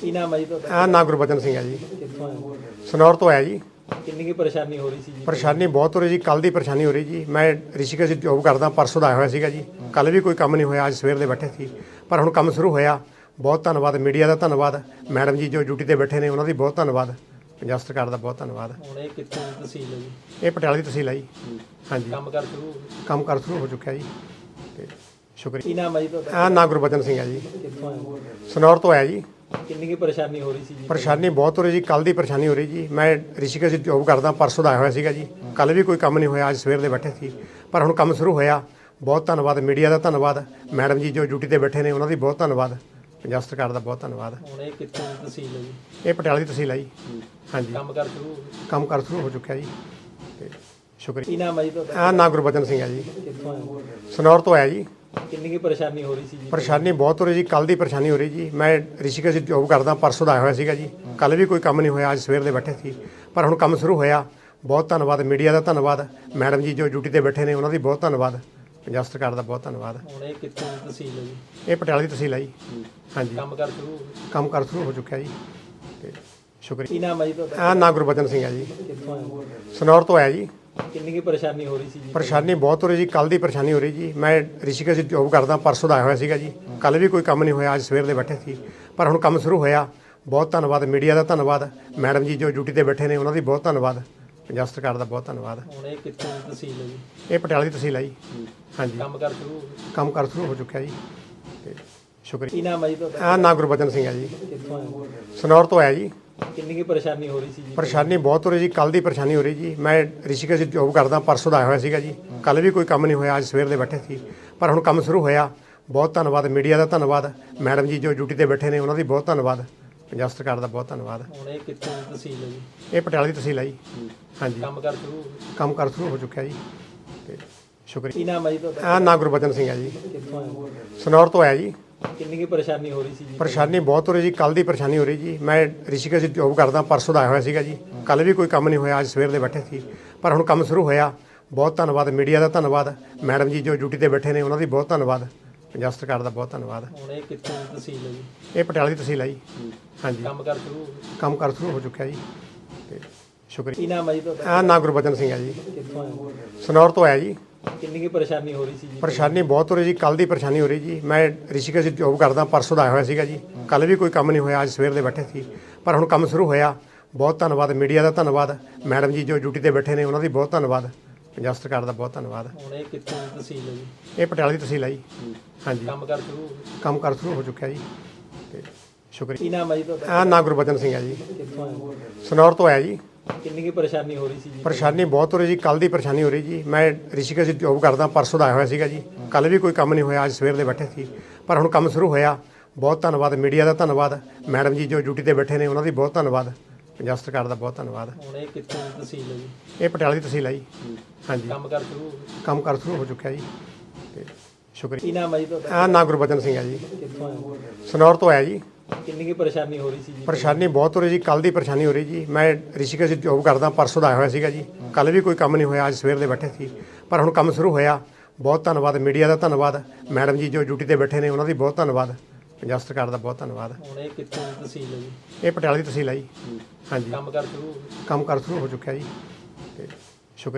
ਕੀ ਨਾਮ ਹੈ ਜੀ ਤੁਹਾਡਾ? ਆ ਨਾਂ ਗੁਰਬਚਨ ਸਿੰਘ ਹੈ ਜੀ। ਕਿੱਥੋਂ ਆਏ ਹੋ? ਸਨੌਰ ਤੋਂ ਆਇਆ ਜੀ। ਕਿੰਨੀ ਕੀ ਪਰੇਸ਼ਾਨੀ ਹੋ ਰਹੀ ਸੀ ਜੀ? ਪਰੇਸ਼ਾਨੀ ਬਹੁਤ ਹੋ ਰਹੀ ਜੀ। ਕੱਲ ਦੀ ਪਰੇਸ਼ਾਨੀ ਹੋ ਰਹੀ ਜੀ। ਮੈਂ ਰਿਸ਼ੀਕੇਸ਼ ਜੋਬ ਕਰਦਾ ਪਰਸੋਂ ਦਾ ਆਇਆ ਹੋਇਆ ਸੀਗਾ ਜੀ। ਕੱਲ ਵੀ ਕੋਈ ਕੰਮ ਨਹੀਂ ਹੋਇਆ ਅੱਜ ਸਵੇਰ ਦੇ ਬੈਠੇ ਸੀ। ਪਰ ਹੁਣ ਕੰਮ ਸ਼ੁਰੂ ਹੋਇਆ। ਬਹੁਤ ਧੰਨਵਾਦ। ਮੀਡੀਆ ਦਾ ਧੰਨਵਾਦ। ਮੈਡਮ ਜੀ ਜੋ ਡਿਊਟੀ ਤੇ ਬੈਠੇ ਨੇ ਉਹਨਾਂ ਦੀ ਬਹੁਤ ਧੰਨਵਾਦ। ਪੰਜਾਬ ਸਰਕਾਰ ਦਾ ਬਹੁਤ ਧੰਨਵਾਦ। ਹੁਣ ਇਹ ਕਿੱਥੋਂ ਦੀ ਤਹਿਸੀਲ ਹੈ ਜੀ? ਇਹ ਪਟਿਆਲਾ ਦੀ ਤਹਿਸੀਲ ਹੈ ਜੀ। ਹਾਂਜੀ। ਕੰਮ ਕਰ ਸ਼ੁਰੂ ਹੋ ਗਿਆ। ਕੰਮ ਕਰ ਸ਼ੁਰੂ ਹੋ ਚੁੱਕਿਆ ਜੀ। ਤੇ ਸ਼ੁਕਰੀਆ। ਕੀ ਨਾਮ ਹੈ ਜੀ ਤੁਹਾਡਾ? ਆ ਨਾਂ ਗੁਰਬਚਨ ਸਿੰਘ ਹੈ ਜੀ। ਕਿੱਥੋਂ ਆਏ ਹੋ? ਸਨੌਰ ਤੋਂ ਆਇਆ ਜੀ। ਕਿੰਨੀ ਕੀ ਪਰੇਸ਼ਾਨੀ ਹੋ ਰਹੀ ਸੀ ਜੀ? ਪਰੇਸ਼ਾਨੀ ਬਹੁਤ ਹੋ ਰਹੀ ਜੀ ਕੱਲ ਦੀ ਪਰੇਸ਼ਾਨੀ ਹੋ ਰਹੀ ਜੀ। ਮੈਂ ਰਿਸ਼ੀਕੇਸ਼ ਜੋਬ ਕਰਦਾ ਪਰਸੋਂ ਦਾ ਆਇਆ ਹੋਇਆ ਸੀਗਾ ਜੀ। ਕੱਲ ਵੀ ਕੋਈ ਕੰਮ ਨਹੀਂ ਹੋਇਆ ਅੱਜ ਸਵੇਰ ਦੇ ਬੈਠੇ ਸੀ। ਪਰ ਹੁਣ ਕੰਮ ਸ਼ੁਰੂ ਹੋਇਆ। ਬਹੁਤ ਧੰਨਵਾਦ ਮੀਡੀਆ ਦਾ ਧੰਨਵਾਦ। ਮੈਡਮ ਜੀ ਜੋ ਡਿਊਟੀ ਤੇ ਬੈਠੇ ਨੇ ਉਹਨਾਂ ਦੀ ਬਹੁਤ ਧੰਨਵਾਦ। ਪੰਜਾਬ ਸਰਕਾਰ ਦਾ ਬਹੁਤ ਧੰਨਵਾਦ। ਹੁਣ ਇਹ ਕਿੱਥੋਂ ਦੀ ਤਹਿਸੀਲ ਹੈ ਜੀ? ਇਹ ਪਟਿਆਲਾ ਦੀ ਤਹਿਸੀਲ ਹੈ ਜੀ। ਹਾਂਜੀ। ਕੰਮ ਕਰ ਸ਼ੁਰੂ। ਕੰਮ ਕਰ ਸ਼ੁਰੂ ਹੋ ਚੁੱਕਿਆ ਜੀ। ਤੇ ਸ਼ੁਕਰੀਆ। ਕੀ ਨਾਮ ਹੈ ਜੀ ਤੁਹਾਡਾ? ਆ ਨਾਂ ਗੁਰਬਚਨ ਸਿੰਘ ਹੈ ਜੀ। ਕਿੱਥੋਂ ਆਏ ਹੋ? ਸਨੌਰ ਤੋਂ ਆਇਆ ਜੀ। ਕਿੰਨੀ ਕੀ ਪਰੇਸ਼ਾਨੀ ਹੋ ਰਹੀ ਸੀ ਜੀ? ਪਰੇਸ਼ਾਨੀ ਬਹੁਤ ਹੋ ਰਹੀ ਜੀ ਕੱਲ ਦੀ ਪਰੇਸ਼ਾਨੀ ਹੋ ਰਹੀ ਜੀ। ਮੈਂ ਰਿਸ਼ੀਕੇਸ਼ ਜੋਬ ਕਰਦਾ ਪਰਸੋਂ ਦਾ ਆਇਆ ਹੋਇਆ ਸੀਗਾ ਜੀ। ਕੱਲ ਵੀ ਕੋਈ ਕੰਮ ਨਹੀਂ ਹੋਇਆ ਅੱਜ ਸਵੇਰ ਦੇ ਬੈਠੇ ਸੀ। ਪਰ ਹੁਣ ਕੰਮ ਸ਼ੁਰੂ ਹੋਇਆ। ਬਹੁਤ ਧੰਨਵਾਦ ਮੀਡੀਆ ਦਾ ਧੰਨਵਾਦ। ਮੈਡਮ ਜੀ ਜੋ ਡਿਊਟੀ ਤੇ ਬੈਠੇ ਨੇ ਉਹਨਾਂ ਦੀ ਬਹੁਤ ਧੰਨਵਾਦ। ਪੰਜਾਬ ਸਰਕਾਰ ਦਾ ਬਹੁਤ ਧੰਨਵਾਦ। ਹੁਣ ਇਹ ਕਿੱਥੋਂ ਦੀ ਤਹਿਸੀਲ ਹੈ ਜੀ? ਇਹ ਪਟਿਆਲਾ ਦੀ ਤਹਿਸੀਲ ਹੈ ਜੀ। ਹਾਂਜੀ। ਕੰਮ ਕਰ ਸ਼ੁਰੂ ਹੋ ਗਿਆ। ਕੰਮ ਕਰ ਸ਼ੁਰੂ ਹੋ ਚੁੱਕਿਆ ਜੀ। ਤੇ ਸ਼ੁਕਰੀਆ। ਕੀ ਨਾਮ ਹੈ ਜੀ ਤੁਹਾਡਾ? ਆ ਨਾਂ ਗੁਰਬਚਨ ਸਿੰਘ ਹੈ ਜੀ। ਕਿੱਥੋਂ ਆਏ ਹੋ? ਸਨੌਰ ਤੋਂ ਆਇਆ ਜੀ। ਕਿੰਨੀ ਕੀ ਪਰੇਸ਼ਾਨੀ ਹੋ ਰਹੀ ਸੀ ਜੀ? ਪਰੇਸ਼ਾਨੀ ਬਹੁਤ ਹੋ ਰਹੀ ਜੀ ਕੱਲ ਦੀ ਪਰੇਸ਼ਾਨੀ ਹੋ ਰਹੀ ਜੀ। ਮੈਂ ਰਿਸ਼ੀਕੇਸ਼ ਜੋਬ ਕਰਦਾ ਪਰਸੋਂ ਦਾ ਆਇਆ ਹੋਇਆ ਸੀਗਾ ਜੀ। ਕੱਲ ਵੀ ਕੋਈ ਕੰਮ ਨਹੀਂ ਹੋਇਆ ਅੱਜ ਸਵੇਰ ਦੇ ਬੈਠੇ ਸੀ। ਪਰ ਹੁਣ ਕੰਮ ਸ਼ੁਰੂ ਹੋਇਆ। ਬਹੁਤ ਧੰਨਵਾਦ ਮੀਡੀਆ ਦਾ ਧੰਨਵਾਦ। ਮੈਡਮ ਜੀ ਜੋ ਡਿਊਟੀ ਤੇ ਬੈਠੇ ਨੇ ਉਹਨਾਂ ਦੀ ਬਹੁਤ ਧੰਨਵਾਦ। ਪੰਜਾਬ ਸਰਕਾਰ ਦਾ ਬਹੁਤ ਧੰਨਵਾਦ। ਹੁਣ ਇਹ ਕਿੱਥੋਂ ਦੀ ਤਹਿਸੀਲ ਹੈ ਜੀ? ਇਹ ਪਟਿਆਲਾ ਦੀ ਤਹਿਸੀਲ ਹੈ ਜੀ। ਹਾਂਜੀ। ਕੰਮ ਕਰ ਸ਼ੁਰੂ ਹੋ ਗਿਆ। ਕੰਮ ਕਰ ਸ਼ੁਰੂ ਹੋ ਚੁੱਕਿਆ ਜੀ। ਤੇ ਸ਼ੁਕਰੀਆ। ਕੀ ਨਾਮ ਹੈ ਜੀ ਤੁਹਾਡਾ? ਆ ਨਾਂ ਗੁਰਬਚਨ ਸਿੰਘ ਹੈ ਜੀ। ਕਿੱਥੋਂ ਆਏ ਹੋ? ਸਨੌਰ ਤੋਂ ਆਇਆ ਜੀ। ਕਿੰਨੀ ਕੀ ਪਰੇਸ਼ਾਨੀ ਹੋ ਰਹੀ ਸੀ ਜੀ? ਪਰੇਸ਼ਾਨੀ ਬਹੁਤ ਹੋ ਰਹੀ ਜੀ ਕੱਲ ਦੀ ਪਰੇਸ਼ਾਨੀ ਹੋ ਰਹੀ ਜੀ। ਮੈਂ ਰਿਸ਼ੀਕੇਸ਼ ਜੋਬ ਕਰਦਾ ਪਰਸੋਂ ਦਾ ਆਇਆ ਹੋਇਆ ਸੀਗਾ ਜੀ। ਕੱਲ ਵੀ ਕੋਈ ਕੰਮ ਨਹੀਂ ਹੋਇਆ ਅੱਜ ਸਵੇਰ ਦੇ ਬੈਠੇ ਸੀ। ਪਰ ਹੁਣ ਕੰਮ ਸ਼ੁਰੂ ਹੋਇਆ। ਬਹੁਤ ਧੰਨਵਾਦ ਮੀਡੀਆ ਦਾ ਧੰਨਵਾਦ। ਮੈਡਮ ਜੀ ਜੋ ਡਿਊਟੀ ਤੇ ਬੈਠੇ ਨੇ ਉਹਨਾਂ ਦੀ ਬਹੁਤ ਧੰਨਵਾਦ। ਪੰਜਾਬ ਸਰਕਾਰ ਦਾ ਬਹੁਤ ਧੰਨਵਾਦ। ਹੁਣ ਇਹ ਕਿੱਥੋਂ ਦੀ ਤਹਿਸੀਲ ਹੈ ਜੀ? ਇਹ ਪਟਿਆਲਾ ਦੀ ਤਹਿਸੀਲ ਹੈ ਜੀ। ਹਾਂਜੀ। ਕੰਮ ਕਰ ਸ਼ੁਰੂ। ਕੰਮ ਕਰ ਸ਼ੁਰੂ ਹੋ ਚੁੱਕਿਆ ਜੀ। ਤੇ ਸ਼ੁਕਰੀਆ। ਕੀ ਨਾਮ ਹੈ ਜੀ ਤੁਹਾਡਾ? ਆ ਨਾਂ ਗੁਰਬਚਨ ਸਿੰਘ ਹੈ ਜੀ। ਕਿੱਥੋਂ ਆਏ ਹੋ? ਸਨੌਰ ਤੋਂ ਆਇਆ ਜੀ। ਕਿੰਨੀ ਕੀ ਪਰੇਸ਼ਾਨੀ ਹੋ ਰਹੀ ਸੀ ਜੀ? ਪਰੇਸ਼ਾਨੀ ਬਹੁਤ ਹੋ ਰਹੀ ਜੀ ਕੱਲ ਦੀ ਪਰੇਸ਼ਾਨੀ ਹੋ ਰਹੀ ਜੀ। ਮੈਂ ਰਿਸ਼ੀਕੇਸ਼ ਜੋਬ ਕਰਦਾ ਪਰਸੋਂ ਦਾ ਆਇਆ ਹੋਇਆ ਸੀਗਾ ਜੀ। ਕੱਲ ਵੀ ਕੋਈ ਕੰਮ ਨਹੀਂ ਹੋਇਆ ਅੱਜ ਸਵੇਰ ਦੇ ਬੈਠੇ ਸੀ। ਪਰ ਹੁਣ ਕੰਮ ਸ਼ੁਰੂ ਹੋਇਆ। ਬਹੁਤ ਧੰਨਵਾਦ ਮੀਡੀਆ ਦਾ ਧੰਨਵਾਦ। ਮੈਡਮ ਜੀ ਜੋ ਡਿਊਟੀ ਤੇ ਬੈਠੇ ਨੇ ਉਹਨਾਂ ਦੀ ਬਹੁਤ ਧੰਨਵਾਦ। ਪੰਜਾਬ ਸਰਕਾਰ ਦਾ ਬਹੁਤ ਧੰਨਵਾਦ। ਹੁਣ ਇਹ ਕਿੱਥੋਂ ਦੀ ਤਹਿਸੀਲ ਹੈ ਜੀ? ਇਹ ਪਟਿਆਲਾ ਦੀ ਤਹਿਸੀਲ ਹੈ ਜੀ। ਹਾਂਜੀ। ਕੰਮ ਕਰ ਸ਼ੁਰੂ ਹੋ ਗਿਆ। ਕੰਮ ਕਰ ਸ਼ੁਰੂ ਹੋ ਚੁੱਕਿਆ ਜੀ। ਤੇ ਸ਼ੁਕਰੀਆ। ਕੀ ਨਾਮ ਹੈ ਜੀ ਤੁਹਾਡਾ? ਆ ਨਾਂ ਗੁਰਬਚਨ ਸਿੰਘ ਹੈ ਜੀ। ਕਿੱਥੋਂ ਆਏ ਹੋ? ਸਨੌਰ ਤੋਂ ਆਇਆ ਜੀ। ਕਿੰਨੀ ਕੀ ਪਰੇਸ਼ਾਨੀ ਹੋ ਰਹੀ ਸੀ ਜੀ? ਪਰੇਸ਼ਾਨੀ ਬਹੁਤ ਹੋ ਰਹੀ ਜੀ ਕੱਲ ਦੀ ਪਰੇਸ਼ਾਨੀ ਹੋ ਰਹੀ ਜੀ। ਮੈਂ ਰਿਸ਼ੀਕੇਸ਼ ਜੋਬ ਕਰਦਾ ਪਰਸੋਂ ਦਾ ਆਇਆ ਹੋਇਆ ਸੀਗਾ ਜੀ। ਕੱਲ ਵੀ ਕੋਈ ਕੰਮ ਨਹੀਂ ਹੋਇਆ ਅੱਜ ਸਵੇਰ ਦੇ ਬੈਠੇ ਸੀ। ਪਰ ਹੁਣ ਕੰਮ ਸ਼ੁਰੂ ਹੋਇਆ। ਬਹੁਤ ਧੰਨਵਾਦ ਮੀਡੀਆ ਦਾ ਧੰਨਵਾਦ। ਮੈਡਮ ਜੀ ਜੋ ਡਿਊਟੀ ਤੇ ਬੈਠੇ ਨੇ ਉਹਨਾਂ ਦੀ ਬਹੁਤ ਧੰਨਵਾਦ। ਪੰਜਾਬ ਸਰਕਾਰ ਦਾ ਬਹੁਤ ਧੰਨਵਾਦ। ਹੁਣ ਇਹ ਕਿੱਥੋਂ ਦੀ ਤਹਿਸੀਲ ਹੈ ਜੀ? ਇਹ ਪਟਿਆਲਾ ਦੀ ਤਹਿਸੀਲ ਹੈ ਜੀ। ਹਾਂਜੀ। ਕੰਮ ਕਰ ਸ਼ੁਰੂ ਹੋ ਗਿਆ। ਕੰਮ ਕਰ ਸ਼ੁਰੂ ਹੋ ਚੁੱਕਿਆ ਜੀ। ਤੇ ਸ਼ੁਕਰੀਆ। ਕੀ ਨਾਮ ਹੈ ਜੀ ਤੁਹਾਡਾ? ਆ ਨਾਂ ਗੁਰਬਚਨ ਸਿੰਘ ਹੈ ਜੀ। ਕਿੱਥੋਂ ਆਏ ਹੋ? ਸਨੌਰ ਤੋਂ ਆਇਆ ਜੀ। ਕਿੰਨੀ ਕੀ ਪਰੇਸ਼ਾਨੀ ਹੋ ਰਹੀ ਸੀ ਜੀ? ਪਰੇਸ਼ਾਨੀ ਬਹੁਤ ਹੋ ਰਹੀ ਜੀ ਕੱਲ ਦੀ ਪਰੇਸ਼ਾਨੀ ਹੋ ਰਹੀ ਜੀ। ਮੈਂ ਰਿਸ਼ੀਕੇਸ਼ ਜੋਬ ਕਰਦਾ ਪਰਸੋਂ ਦਾ ਆਇਆ ਹੋਇਆ ਸੀਗਾ ਜੀ। ਕੱਲ ਵੀ ਕੋਈ ਕੰਮ ਨਹੀਂ ਹੋਇਆ ਅੱਜ ਸਵੇਰ ਦੇ ਬੈਠੇ ਸੀ। ਪਰ ਹੁਣ ਕੰਮ ਸ਼ੁਰੂ ਹੋਇਆ। ਬਹੁਤ ਧੰਨਵਾਦ ਮੀਡੀਆ ਦਾ ਧੰਨਵਾਦ। ਮੈਡਮ ਜੀ ਜੋ ਡਿਊਟੀ ਤੇ ਬੈਠੇ ਨੇ ਉਹਨਾਂ ਦੀ ਬਹੁਤ ਧੰਨਵਾਦ। ਪੰਜਾਬ ਸਰਕਾਰ ਦਾ ਬਹੁਤ ਧੰਨਵਾਦ। ਹੁਣ ਇਹ ਕਿੱਥੋਂ ਦੀ ਤਹਿਸੀਲ ਹੈ ਜੀ? ਇਹ ਪਟਿਆਲਾ ਦੀ ਤਹਿਸੀਲ ਹੈ ਜੀ। ਹਾਂਜੀ। ਕੰਮ ਕਰ ਸ਼ੁਰੂ ਹੋ ਗਿਆ। ਕੰਮ ਕਰ ਸ਼ੁਰੂ ਹੋ ਚੁੱਕਿਆ ਜੀ। ਤੇ ਸ਼ੁਕਰੀਆ। ਕੀ ਨਾਮ ਹੈ ਜੀ ਤੁਹਾਡਾ? ਆ ਨਾਂ ਗੁਰਬਚਨ ਸਿੰਘ ਹੈ ਜੀ। ਕਿੱਥੋਂ ਆਏ ਹੋ? ਸਨੌਰ ਤੋਂ ਆਇਆ ਜੀ। ਕਿੰਨੀ ਕੀ ਪਰੇਸ਼ਾਨੀ ਹੋ ਰਹੀ ਸੀ ਜੀ? ਪਰੇਸ਼ਾਨੀ ਬਹੁਤ ਹੋ ਰਹੀ ਜੀ ਕੱਲ ਦੀ ਪਰੇਸ਼ਾਨੀ ਹੋ ਰਹੀ ਜੀ। ਮੈਂ ਰਿਸ਼ੀਕੇਸ਼ ਜੋਬ ਕਰਦਾ ਪਰਸੋਂ ਦਾ ਆਇਆ ਹੋਇਆ ਸੀਗਾ ਜੀ। ਕੱਲ ਵੀ ਕੋਈ ਕੰਮ ਨਹੀਂ ਹੋਇਆ ਅੱਜ ਸਵੇਰ ਦੇ ਬੈਠੇ ਸੀ। ਪਰ ਹੁਣ ਕੰਮ ਸ਼ੁਰੂ ਹੋਇਆ। ਬਹੁਤ ਧੰਨਵਾਦ ਮੀਡੀਆ ਦਾ ਧੰਨਵਾਦ। ਮੈਡਮ ਜੀ ਜੋ ਡਿਊਟੀ ਤੇ ਬੈਠੇ ਨੇ ਉਹਨਾਂ ਦੀ ਬਹੁਤ ਧੰਨਵਾਦ। ਪੰਜਾਬ ਸਰਕਾਰ ਦਾ ਬਹੁਤ ਧੰਨਵਾਦ। ਹੁਣ ਇਹ ਕਿੱਥੋਂ ਦੀ ਤਹਿਸੀਲ ਹੈ ਜੀ? ਇਹ ਪਟਿਆਲਾ ਦੀ ਤਹਿਸੀਲ ਹੈ ਜੀ। ਹਾਂਜੀ। ਕੰਮ ਕਰ ਸ਼ੁਰੂ। ਕੰਮ ਕਰ ਸ਼ੁਰੂ ਹੋ ਚੁੱਕਿਆ ਜੀ। ਤੇ